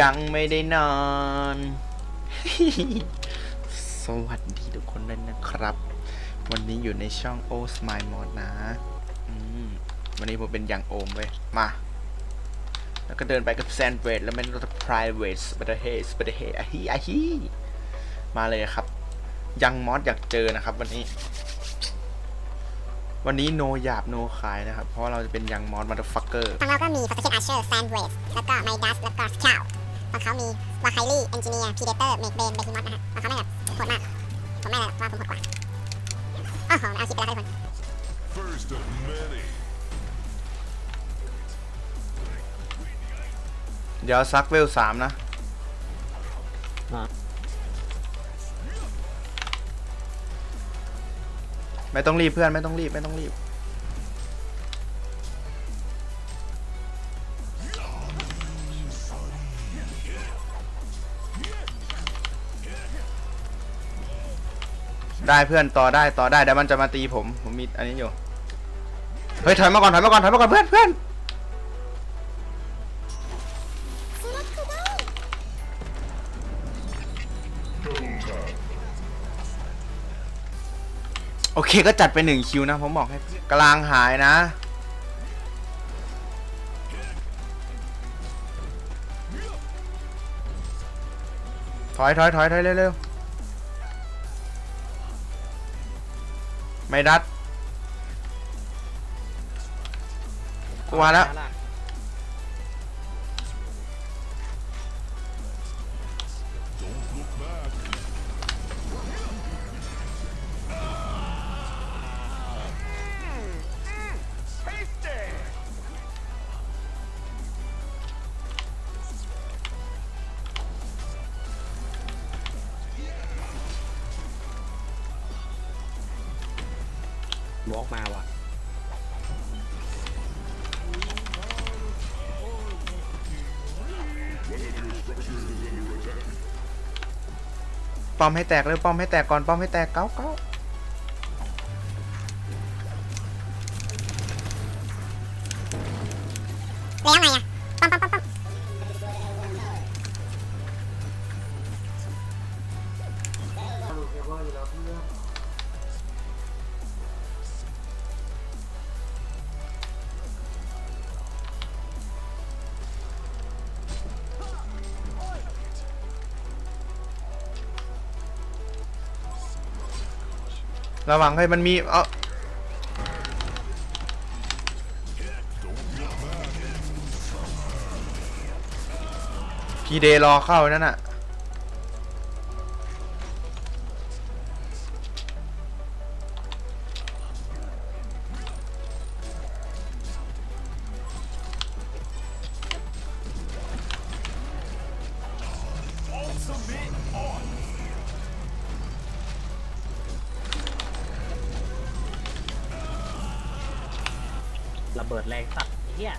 ยังไม่ได้นอน สวัสดีทุกคนเลยนะครับ วันนี้อยู่ในช่อง o Smile Mod นะอืมวันนี้ผมเป็นยังโอมเว้ย มา แล้วก็เดินไปกับแซนเวดแล้วเป็นรถ private สปเดเฮสปเดเฮอะฮีอะฮีมาเลยครับ ยังมอสอยากเจอนะครับ วันนี้ วันนี้โนหยาบโนขายนะครับ เพราะว่าเราจะเป็นยังมอสมา t ฟักเกอร์ฝั่งเราก็มี f a s c i t Archer Sandwich แล้วก็ Midas แล้วก็ Scout ฝั่งเขามี w a k a i l y Engineer Predator Make Bane Behemoth นะฮะฝั่งเขาไม่แบบโหดมาก ผมไม่อะไรหรอกว่าผมโหดกว่าโอ้โหเอาคลิปไปแล้วครับทุกคน First of many. เดี๋ยวซักเวลสามนะอะ ไม่ต้องรีบเพื่อนไม่ต้องรีบไม่ต้องรีบ ได้เพื่อนต่อได้ต่อได้เดี๋ยวมันจะมาตีผม ผมมีอันนี้อยู่ เฮ้ยถอยมาก่อนถอยมาก่อนถอยมาก่อนเพื่อนเพื่อนโอเคก็จัดไปหนึ่งคิวนะ ผมบอกให้กลางหายนะ ถอยถอยถอยถอยเร็วเไม่ดัดกูมาแล้ว วอล์กมาว่ะป้อมให้แตกเลยป้อมให้แตกก่อนป้อมให้แตกเก้าเก้า ระวังให้มันมี เออพีเดรอเข้านั่นน่ะ ระเบิดแรงสัตว์ไอ้เฮีย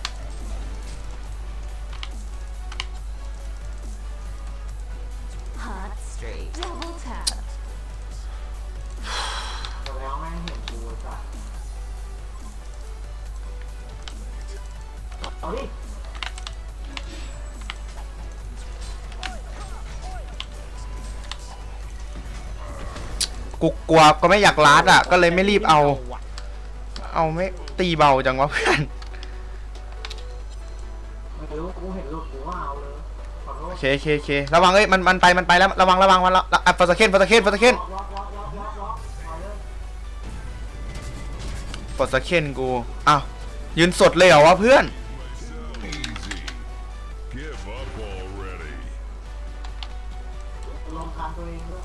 Hot straight. Double tap. กูกลัวก็ไม่อยากลาดอะ ก็เลยไม่รีบเอาว่ะเอาไม่ ตีเบาจังวะเพื่อน ไม่รู้กูเห็นลูกกูว่าเอาเลยขอโทโอษเคโอเคโอเคระวังเอ้ยมันมันไปมันไปแล้วระวังระวังมันละอะฟอสเคนฟอสเคนฟอสเคนล็อกล็อกล็อกล็อกล็อกล็อกเอาเลยฟอสเคนกูอ้าวยืนสดเลยเหรอวะเพื่อน Easy. Give up already. ลงคันตัวเองด้วย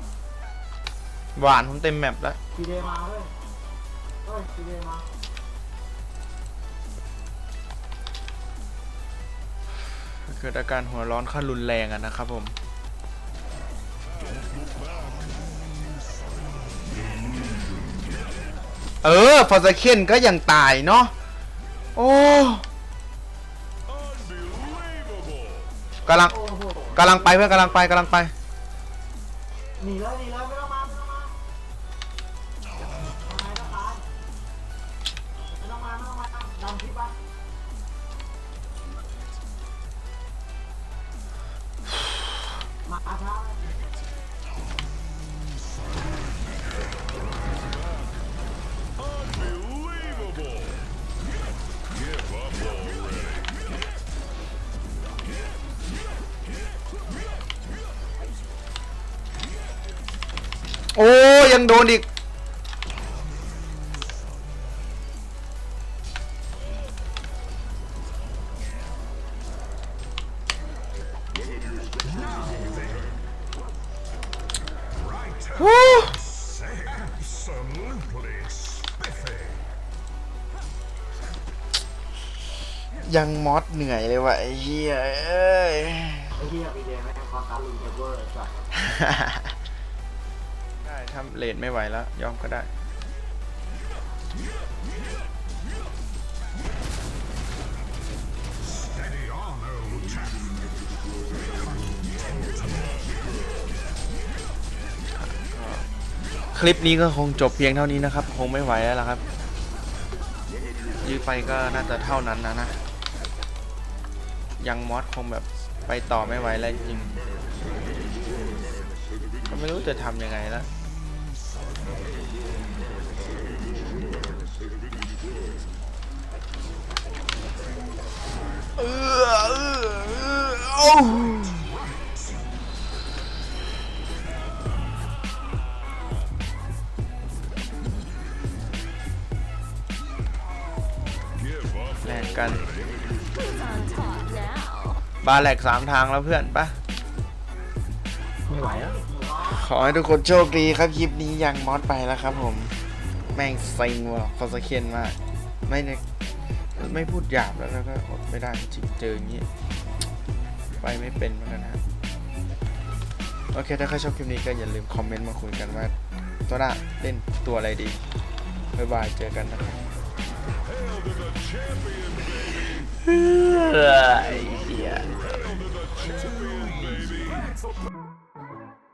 หวานผมเต็มแมปแล้วทีเดมาเว้ยเฮ้ยทีเดมา เกิดอาการหัวร้อนขั้นรุนแรงอะนะครับผมเออฟอสเคนก็ยังตายเนาะโอ้กำลังกำลังไปเพื่อนกำลังไปกำลังไปหนีเลยหนีเลยไม่ต้องมาไม่ต้องมาไม่ต้องมาไม่ต้องมาดันคลิปปะ Unbelievable! Give up already. โอ้ยัง ยังมอสเหนื่อยเลยว่ะไอ้เหี้ยเอ้ยไอ้เหี้ยปีเดียแม่งคอนตาลุงเทเวอร์สัสได้ทำเลนไม่ไหวแล้ว ยอมก็ได้ คลิปนี้ก็คงจบเพียงเท่านี้นะครับ คงไม่ไหวแล้วล่ะครับยืดไปก็น่าจะเท่านั้นนะนะยังมอสคงแบบไปต่อไม่ไหวแล้วจริงก็ไม่รู้จะทำยังไงแล้วเออเออเออ กกัน Who's on top now? บาแหลกสามทางแล้วเพื่อนปะไม่ไหวแล้วขอให้ทุกคนโชคดีครับคลิปนี้ยังมอสไปแล้วครับ ผม แม่งเซ็งว่ะคอสเคนมาก ไม่ได้ไม่พูดหยาบแล้วแล้วก็อดไม่ได้จริงเจออย่างนี้ ไปไม่เป็นเหมือนกันนะครับโอเค ถ้าใครชอบคลิปนี้ก็อย่าลืมคอมเมนต์มาคุยกันว่าตัวหน้าเล่นตัวอะไรดี บ๊ายบาย เจอกันนะครับ Hail to the Champion, yeah.